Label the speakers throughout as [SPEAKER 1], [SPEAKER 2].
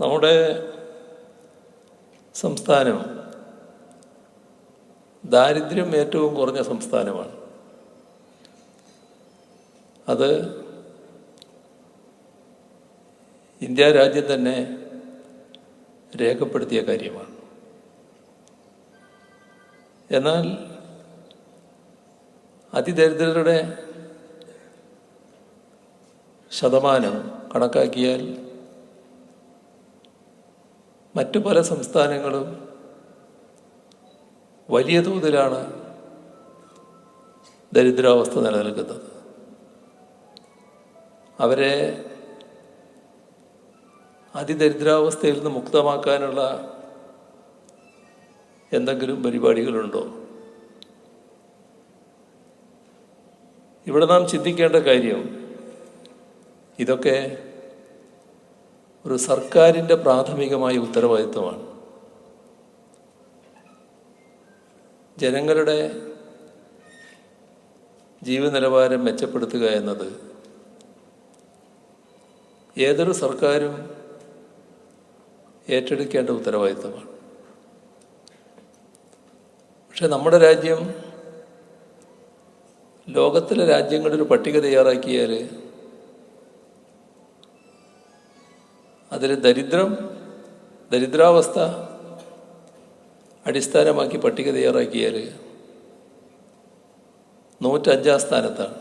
[SPEAKER 1] നമ്മുടെ സംസ്ഥാനം ദാരിദ്ര്യം ഏറ്റവും കുറഞ്ഞ സംസ്ഥാനമാണ്. അത് ഇന്ത്യ രാജ്യം തന്നെ രേഖപ്പെടുത്തിയ കാര്യമാണ്. എന്നാൽ അതിദരിദ്രരുടെ ശതമാനം കണക്കാക്കിയാൽ മറ്റു പല സംസ്ഥാനങ്ങളും വലിയ തോതിലാണ് ദരിദ്രാവസ്ഥ നിലനിൽക്കുന്നത്. അവരെ അതിദരിദ്രാവസ്ഥയിൽ നിന്ന് മുക്തമാക്കാനുള്ള എന്തെങ്കിലും പരിപാടികളുണ്ടോ? ഇവിടെ നാം ചിന്തിക്കേണ്ട കാര്യം ഇതൊക്കെ ഒരു സർക്കാരിന്റെ പ്രാഥമികമായ ഉത്തരവാദിത്വമാണ്. ജനങ്ങളുടെ ജീവിത നിലവാരം മെച്ചപ്പെടുത്തുക എന്നത് ഏതൊരു സർക്കാരും ഏറ്റെടുക്കേണ്ട ഉത്തരവാദിത്തമാണ് പക്ഷെ നമ്മുടെ രാജ്യം ലോകത്തിലെ രാജ്യങ്ങളൊരു പട്ടിക തയ്യാറാക്കിയാൽ അതിൽ ദരിദ്രം ദരിദ്രാവസ്ഥ അടിസ്ഥാനമാക്കി പട്ടിക തയ്യാറാക്കിയാൽ നൂറ്റഞ്ചാം സ്ഥാനത്താണ്.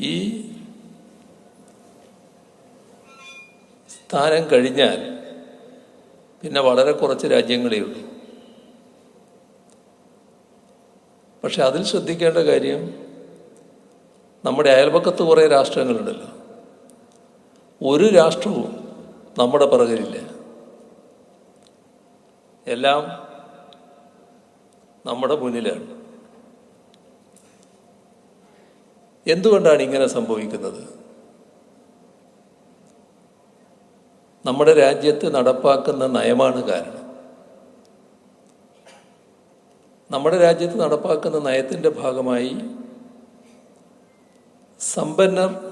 [SPEAKER 1] ഈ സ്ഥാനം കഴിഞ്ഞാൽ പിന്നെ വളരെ കുറച്ച് രാജ്യങ്ങളേ ഉള്ളൂ. പക്ഷെ അതിൽ ശ്രദ്ധിക്കേണ്ട കാര്യം നമ്മുടെ അയൽപക്കത്ത് കുറേ രാഷ്ട്രങ്ങളുണ്ടല്ലോ. ഒരു രാഷ്ട്രവും നമ്മുടെ പിറകിലില്ല. എല്ലാം നമ്മുടെ മുന്നിലാണ്. എന്തുകൊണ്ടാണ് ഇങ്ങനെ സംഭവിക്കുന്നത്? നമ്മുടെ രാജ്യത്ത് നടപ്പാക്കുന്ന നയമാണ് കാരണം. നമ്മുടെ രാജ്യത്ത് നടപ്പാക്കുന്ന നയത്തിന്റെ ഭാഗമായി സമ്പന്നർ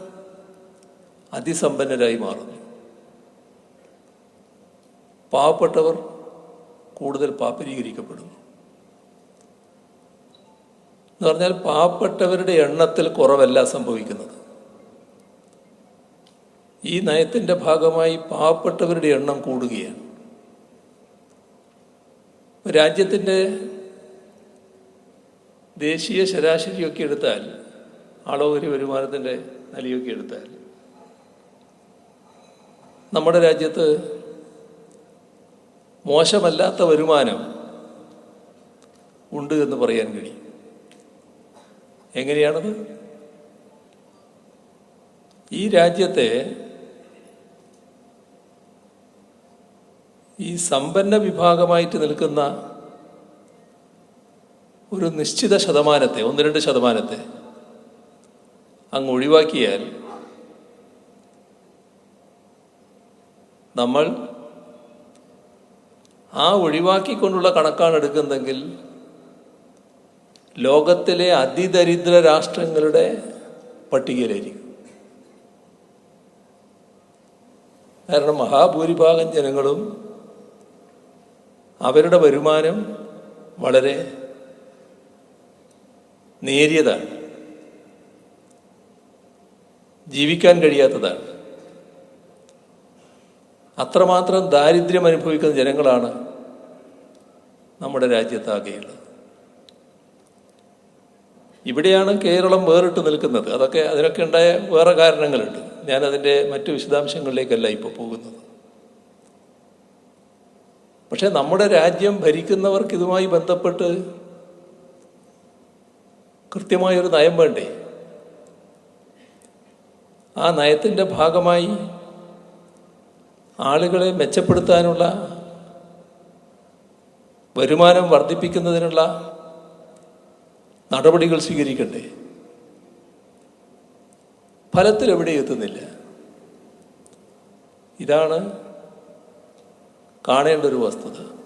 [SPEAKER 1] അതിസമ്പന്നരായി മാറുന്നു. പാവപ്പെട്ടവർ കൂടുതൽ പാപ്പരീകരിക്കപ്പെടുന്നു എന്ന് പറഞ്ഞാൽ പാവപ്പെട്ടവരുടെ എണ്ണത്തിൽ കുറവല്ല സംഭവിക്കുന്നത്. ഈ നയത്തിന്റെ ഭാഗമായി പാവപ്പെട്ടവരുടെ എണ്ണം കൂടുകയാണ്. രാജ്യത്തിന്റെ ദേശീയ ശരാശരിയൊക്കെ എടുത്താൽ ആളോഹരി വരുമാനത്തിന്റെ നിലയൊക്കെ എടുത്താൽ നമ്മുടെ രാജ്യത്ത് മോശമല്ലാത്ത വരുമാനം ഉണ്ട് എന്ന് പറയാൻ കഴിയും. എങ്ങനെയാണത്? ഈ രാജ്യത്തെ ഈ സമ്പന്ന വിഭാഗമായിട്ട് നിൽക്കുന്ന ഒരു നിശ്ചിത ശതമാനത്തെ ഒന്ന് രണ്ട് ശതമാനത്തെ അങ്ങ് ഒഴിവാക്കിയാൽ നമ്മൾ ആ ഒഴിവാക്കിക്കൊണ്ടുള്ള കണക്കാണ് എടുക്കുന്നതെങ്കിൽ ലോകത്തിലെ അതിദരിദ്ര രാഷ്ട്രങ്ങളുടെ പട്ടികയിലായിരിക്കും. കാരണം മഹാഭൂരിഭാഗം ജനങ്ങളും അവരുടെ വരുമാനം വളരെ നേരിയതാണ്. ജീവിക്കാൻ കഴിയാത്തതാണ്. അത്രമാത്രം ദാരിദ്ര്യം അനുഭവിക്കുന്ന ജനങ്ങളാണ് നമ്മുടെ രാജ്യത്താകെയുള്ളത്. ഇവിടെയാണ് കേരളം വേറിട്ട് നിൽക്കുന്നത്. അതൊക്കെ അതിനൊക്കെ ഉണ്ടായ വേറെ കാരണങ്ങളുണ്ട്. ഞാനതിന്റെ മറ്റു വിശദാംശങ്ങളിലേക്കല്ല ഇപ്പോൾ പോകുന്നത്. പക്ഷേ നമ്മുടെ രാജ്യം ഭരിക്കുന്നവർക്ക് ഇതുമായി ബന്ധപ്പെട്ട് കൃത്യമായൊരു നയം വേണ്ടേ? ആ നയത്തിന്റെ ഭാഗമായി ആളുകളെ മെച്ചപ്പെടുത്താനുള്ള വരുമാനം വർദ്ധിപ്പിക്കുന്നതിനുള്ള നടപടികൾ സ്വീകരിക്കണ്ടേ? ഫലത്തിൽ എവിടെ എത്തുന്നില്ല? ഇതാണ് കാണേണ്ട ഒരു വസ്തുത.